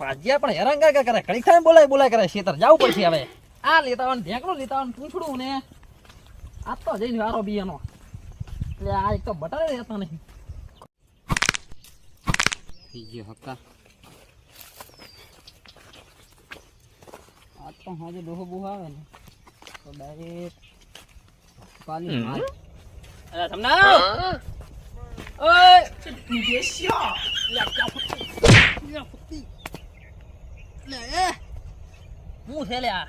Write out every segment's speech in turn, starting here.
પાજિયા પણ હેરાન કરે કરે? ઘડીક થાય બોલાય બોલાય કરે. શેતર જવું પડશે હવે. આ લેતા હોય ઢેકડું લેતા ને પૂંછડું ને આ તો જઈને વારો બીયાનો. એટલે આ એક તો બટાડે રહેતા નહીં. થઈ ગયો હક્કા. આ તો હાજે ડોહો બુહ આવે ને. તો ડાયરેક્ટ પાલી માર અરે તમને ઓય નીચે શ્યો લે ક્યાં ફૂટી. લે ફૂટી. લે એ હું છે અલે આ?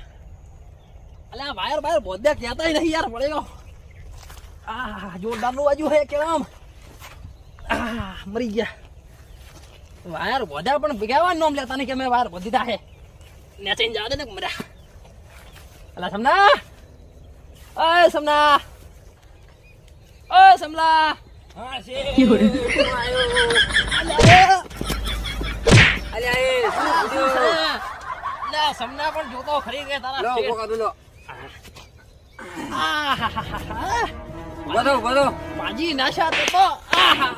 વાયર વાયર બોધે કહેતા નહીં યાર પડ્યો આ જોરદારનું બાજુ હે કેવામ મરી ગયા. વાયર બોધા પણ ભેગાવા નોમ લેતા નહીં કે મેં વાયર બોધી તા હે. નેચીને જવા દે ને મરા અલા સમના? અય સમના. અય સમલા. હા છે આયો એ. સમના પણ જોતો ખરી તારા લો પાજી નાશા તો તો.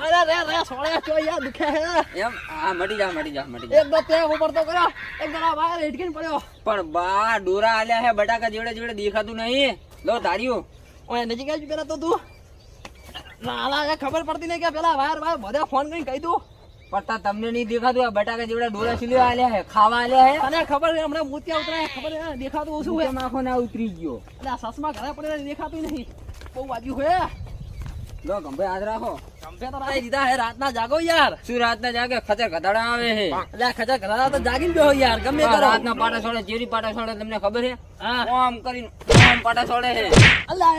અરે રે રે સોળે ચો યાર દુખે હે. એમ? આ મટી જા મટી જા મટી જા. એક દો તે ઉપર તો કર્યો એક દો આ વાયર પડ્યો. પણ બા ડોરા આલ્યા હે બટાકા જેડે જોડે દેખાતું નહીં. લો ધાર્યું. ઓય નજીક જ પેલા તો તું. ના ખબર પડતી નહીં કે પેલા વાર વાર બધા ફોન કરીને કહી દઉં. પડતા તમને નહીં દેખાતું આ બટાકા જેવડા ડોરા સિલ્યો આલ્યા હે ખાવા આલ્યા હે. તને ખબર છે હમણાં મોતિયા ઉતરાય ખબર છે દેખાતું ઓછું હે શું ના ઉતરી ગયો. એટલે આ સસમા ઘરે પડે દેખાતું નહીં બહુ વાજ્યું હે લો ગંભે હાથ રાખો. ગંભે તો રાઈ દીધા હે રાતના જાગો યાર. શું રાતના જાગે? ખચર ગધડા આવે હે. એટલે ખચર ખચા ઘરા તો જાગીને બેહો યાર ગમે કરો. રાતના પાટા છોડે ચેરી પાટા છોડે તમને ખબર હે. આમ કરીને આમ પાટા છોડે હે. અલ્લા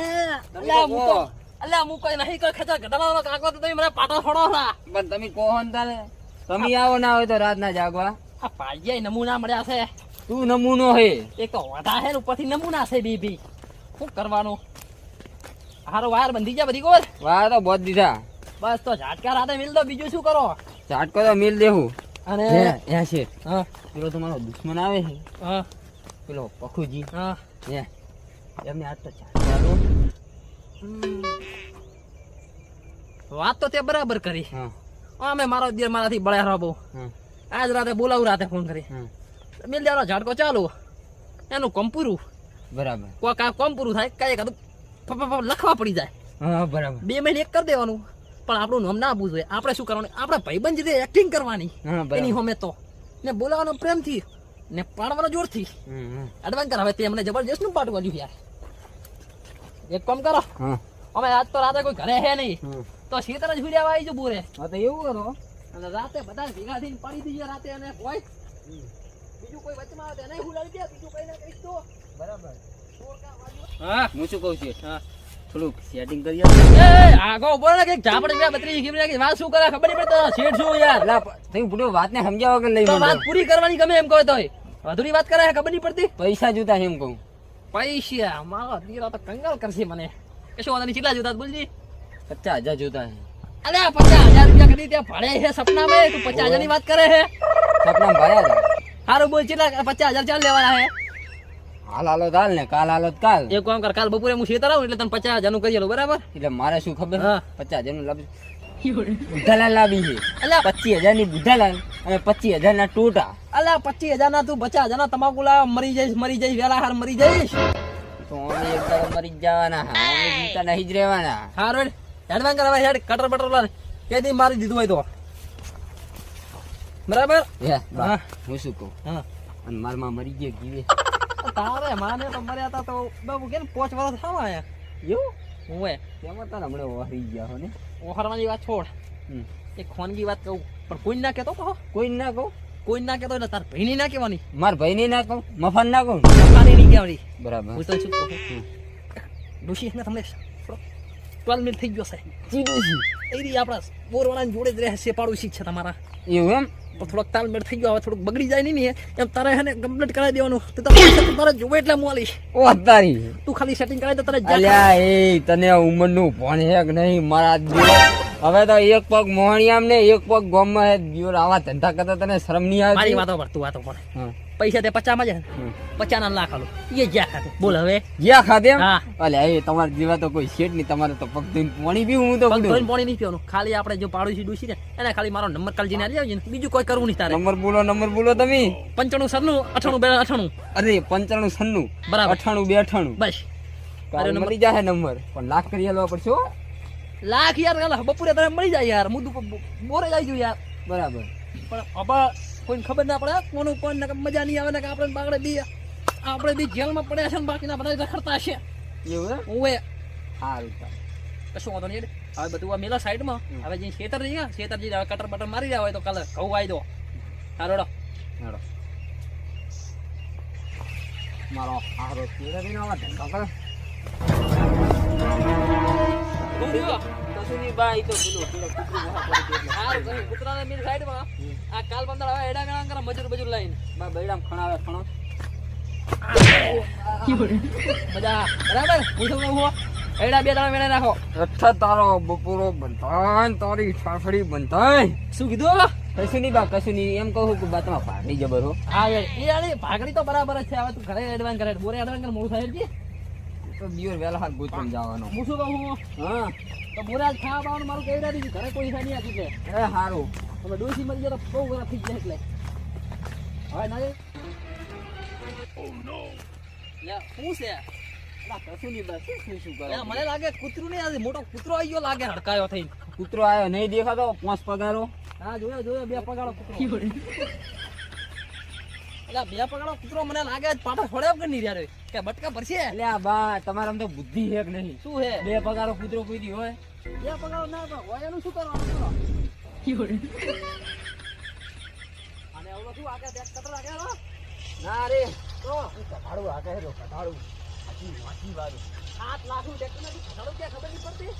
અલ્લા હું તો અલ્લા હું કોઈ નહીં કોઈ ખેતર ગધડાનો કાકો તો તમે મને પાટો ફોડો ના પણ તમે કોહન ને તારે તમે આવો ના હોય તો રાતના જાગવા. આ પાજિયા નમૂના મળ્યા છે. તું નમૂનો હે. એક તો વાધા હે ઉપરથી નમૂના છે બી બી. શું કરવાનું? હારો વાયર બંધી ગયા બધી કોર વાયર તો બોધ દીધા. બસ તો ઝાટકા રાતે મિલ દો બીજું શું કરો? ઝાટકો તો મિલ દેવું અને હે છે. હા. પેલો તમારો દુશ્મન આવે છે. હા. પેલો પખુજી. હા. એ એમને આજ તો ઝાટકા દો. વાત તો તે બરાબર કરી. અમે મારો દિયર મારાથી બળ્યા રહો બહુ. આજ રાતે બોલાવું રાતે ફોન કરી. મિલ જારો ઝાડકો ચાલુ. એનું કોમ પૂરું. બરાબર. કોઈ કામ કોમ પૂરું થાય કાંઈ કાં લખવા પડી જાય. હા બરાબર. બે મહિને એક કરી દેવાનું. પણ આપણું નામ ના આપવું જોઈએ. આપણે શું કરવાનું? આપણે ભાઈબંધ રીતે એક્ટિંગ કરવાની. એની હોમે તો. ને બોલાવાનો પ્રેમથી. ને પાડવાનો જોરથી. કર હવે તે અમને જબરજસ્તનું વાળ્યું યાર. એક કામ કરો. અમે આજ તો રાતે કોઈ ઘરે હે નહીં. તો શીતળ જ ફર્યા આવી જવું બોરે. હા તો એવું કરો. અને રાતે બધા ભેગા થઈને પડી દીજે રાતે અને કોઈ બીજું કોઈ વચમાં આવે તો એને હુલાડી દે બીજું કઈ ના કહીશ તો. બરાબર. ચોર કાં વાગ્યું? હા હું શું કહું છું? હા. થોડુંક સેટિંગ કરી એ આગો ઊભો ને કંઈક ઝાપડ બે બત્રી ખીમરી કે વાત શું કરે ખબર નહીં પડતી. શેઠ શું યાર? પૂરો વાતને સમજાવો કે લઈ વાત પૂરી કરવાની ગમે એમ કહો તોય. વધુની વાત કરે ખબર નહીં પડતી. પૈસા જોતા એમ કહું. પૈસા મારો દીકરો તો કંગાલ કરશે મને. કશું વાંધો નહીં કેટલા જોતા બોલજી. પચાસ હજાર જોતા હે. અલે પચાસ હજાર રૂપિયા કદી ત્યાં ભરે છે સપના મેં તું પચાસ હજારની વાત કરે છે સપના ભર્યા હતા. હારું બોલ કેટલા પચાસ હજાર ચાલ લેવાના છે હાલ હાલો હાલ ને કાલ હાલો કાલ. એક કામ કર કાલ બપોરે હું શેતર આવું એટલે તને પચાસ હજારનું કરી આલું બરાબર? એટલે મારે શું ખબર. પચાસ હજારનું? લાવી બુદ્ધાલાલ લાવી છે. અલ્યા. પચીસ હજારની બુદ્ધાલાલ અને પચીસ હજાર ના ટોટા. અલ્યા પચીસ હજાર ના તું પચાસ હજાર ના તમાકુ લાવ મરી જઈશ મરી જઈશ વેલા હાર મરી જઈશ. તો અમે એક મરી જવાના. હા અમે જીવતા નહીં જ રહેવાના. હારું હેડવાન કર હેડ કટર બટર લાવ કેદી મારી દીધું હોય તો. બરાબર? હે હા. હું શું કહું? હા. અને મારમાં મરી ગયો તારે માને તો મર્યા તા તો બાબુ કે પોચ વર્ષ થવા આયા. એવું? હું તેમાં તાર હમણાં વહી ગયા હો ને? ઓહરવાની વાત છોડ. એક ખોનગી વાત કહું. પણ કોઈ ના કહેતો કહો. કોઈ ના કહું? કોઈ ના કહેતો એટલે તાર ભાઈની ના કહેવાની. માર ભાઈ ને ના કહું? મફન ના કહું? પોતાની નહીં કહેવાની. બરાબર. હું તો ડોશી તમને ટ્વેલ્વ મિનિટ થઈ ગયો છે. ચીડું છું. એ રહી આપણા બોરવાળાની જોડે જ રહે છે પાડોશી છે તમારા. એવું એમ? તો થોડોક તાલમેળ થઈ ગયો હવે થોડુંક બગડી જાય નહીં ને એમ તારે હે ને કમ્પ્લીટ કરાવી દેવાનું. તો તારે જોવે એટલે હું આલીશ. ઓ તારી. તું ખાલી સેટિંગ કરાવી દે તારે અલ્યા એ તને ઉંમરનું ભણ હે કે નહીં? મારા હવે તો એક પગ મોહણિયામ ને એક પગ ગોમમાં હે. આવા ધંધા કરતા તને શરમ નહીં મારી વાતો પર તું વાતો પણ પૈસા તે પચામાં જાય પચા ના લાખ આલો. એ જ્યાં ખાતે બોલ હવે. જ્યાં ખાતે અલે એ તમારા જેવા તો કોઈ શેઠ નહીં. તમારે તો પગ ધોઈને પાણી પીવું હું તો પગ ધોઈને પાણી નહીં પીવાનું. ખાલી આપણે જો પાડોશી ડૂસી ને એને ખાલી મારો નંબર કાલ જઈને આવી આવજે બીજું કોઈ કરવું નહીં તારે. નંબર બોલો નંબર બોલો તમે. પંચાણું સરનું અઠાણું બે અઠાણું. અરે પંચાણું સરનું બરાબર. અઠાણું બે અઠાણું બસ અરે નંબર- મળી જાય નંબર. પણ લાખ કરી આલવા પડશે. લાખ યાર કાલે બપોરે તમે મળી જાય યાર. મુદ્દું બોરે જાય છું યાર. બરાબર. પણ અબા કોઈને ખબર ના પડે કોનું કોણ ને મજા નહીં આવે ને કે આપણે બાગડે બી આપણે બી જેલમાં પડ્યા છે ને બાકીના બધા રખડતા છે. એવું? ઓવે. સારું. કશું વાંધો નહીં હવે બધું આ મેલા સાઈડમાં. હવે જે ખેતર જઈએ ખેતર જઈને હવે કટર બટર મારી રહ્યા હોય તો કાલે ઘઉં વાઈ દો. હારોડો હારો મારો હારો આવે, ધંધો કરે. આ કાલ બંદર એડા ગણા કરે મજૂર મજૂર લઈને બા, ખણાવે ખણો. એડા બે દાડા મેળા નાખો અચ્છા તારો બપોરો બંધાય ને તારી ફાફડી બંધાય શું કીધું કશું બા કશું એમ કહું કે બા તમારે ભાગી જબર હો હા એ ભાગડી તો બરાબર છે હવે ઘરે એડવાન્સ કરે બોરે એડવાન્સ કરે મોડું થાય છે. તો દિયોર વેલા હાથ ગોતવા જવાનો. હું શું કહું હા. તો બોરે આજ ખાવા બાવાનું મારું કહી દીધું. ઘરે કોઈ છે નહીં છે એ હારું. તમે ડોસી મરી ગયો તો બહુ ઘણા થઈ જાય એટલે. હવે ના શું છે? કશું નહીં બા શું યા, મને લાગે કૂતરું નહીં આજે. મોટો કૂતરો આવી લાગે હડકાયો થઈ કૂતરો આવ્યો નહીં દેખાતો પાંચ પગારો. હા જોયો જોયો બે પગાડો કૂતરો. બે પગાડો કૂતરો મને લાગે પાછો છોડ્યો કે નહીં યાર કે બટકા ભરશે? એટલે આ બા તમારા તો બુદ્ધિ કે નહીં? શું હે બે પગારો કૂતરો કોઈ દી હોય. બે પગાડો ના હોય એનું શું કરવાનું? અને ઓલો શું આગળ બે કટર આગળ ના રે. તો કટાડું આ કહે તો કટાડું સાચી વાંચી વાળું સાત ટ્રેક્ટર નથી. ઘટાડો ક્યાં ખબર નહીં પડતી?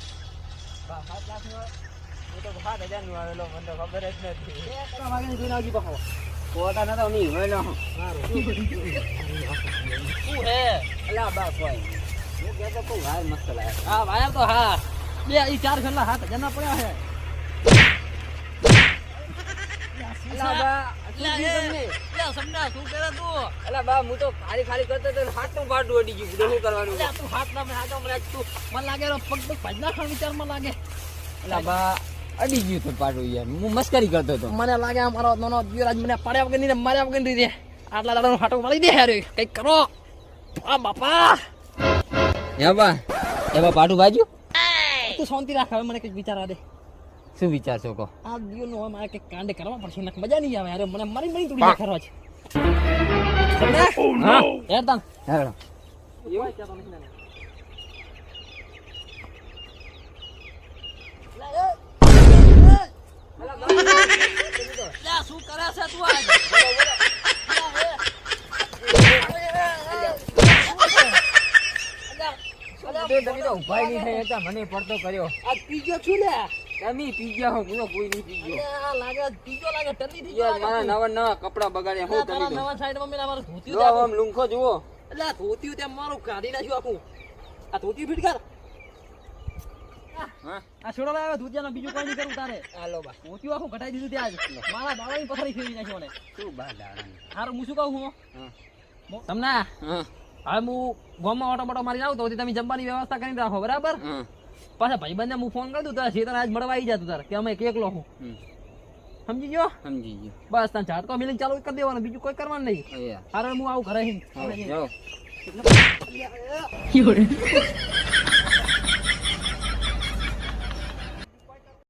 સાત લાખ નો હું તો સાત હજારનું આવેલો મને ખબર જ નથી. જોઈને આવજી હે અલા બા કોઈ હું કોઈ વાર મસ્ત લાગે હા વાયર તો હા બે ચાર છેલ્લા હાથ જના પડ્યા અલા બા સમજા, શું કરે તું? અલા બા હું તો ખાલી ખાલી કરતો તો હાથનું પાટું અડી ગયું શું કરવાનું તું હાથ ના હાથ રાખ તું. લાગે પગ પગ ખાન વિચારમાં લાગે અલા બા અડી ગયું તો પાટું યાર. હું મસ્કરી કરતો હતો. મને લાગે આ મારો નાનો દીવરાજ મને પાડ્યા વગર નહીં ને માર્યા વગર નહીં રે આટલા દાડાનું હાટું મારી દે યાર કંઈક કરો. આ બાપા. એ બા એ બા પાટું બાજુ? તું શાંતિ રાખ હવે મને કંઈક વિચારા દે. શું વિચારશો કહો? આ દીવ નો મારે કંઈક કાંડ કરવા પડશે નક મજા નહીં આવે. યાર મને મરી મરી તોડી નાખવા છે. યાર તાન હેડો. એવું કહેતો નથી ને. લે, એ, એ, લે, શું કરે છે તું કર્યો આ પીજો છું લે તમે પી હો હું કોઈ લાગે પીજો લાગે ટલ્લી થઈ ગયો નવા નવા કપડા બગાડ્યા હું તમે નવા સાઈડમાં મેલા મારું ધોતી જો આમ જુઓ એટલે આ તેમ મારું કાઢી નાખ્યું આખું. આ ધોતી ફીટ કર. આ છોડો લાવે ધોતિયાનો બીજું કોઈ નહીં કરું તારે. હાલો બા. ધોતિયું આખું ઘટાઈ દીધું ત્યાં જ. મારા દાડાની પથારી ફેરવી નાખ્યો ને શું બા દાડાની? હારું હું શું કહું હું? તમને? હવે હું ગામમાં ઓટો મોટો મારી આવતો તો તમે જમવાની વ્યવસ્થા કરી રાખો બરાબર? હા. પાછા ભાઈબંધને હું ફોન કરી દઉં તારે શેતર આજ મળવા આવી જતું તારે કે અમે એકલો હું. હમ, સમજી ગયો? સમજી ગયો. બસ તને ઝાટકો મિલિંગ ચાલુ કરી દેવાનું બીજું કોઈ કરવાનું નહીં. હારે હું આવું ઘરે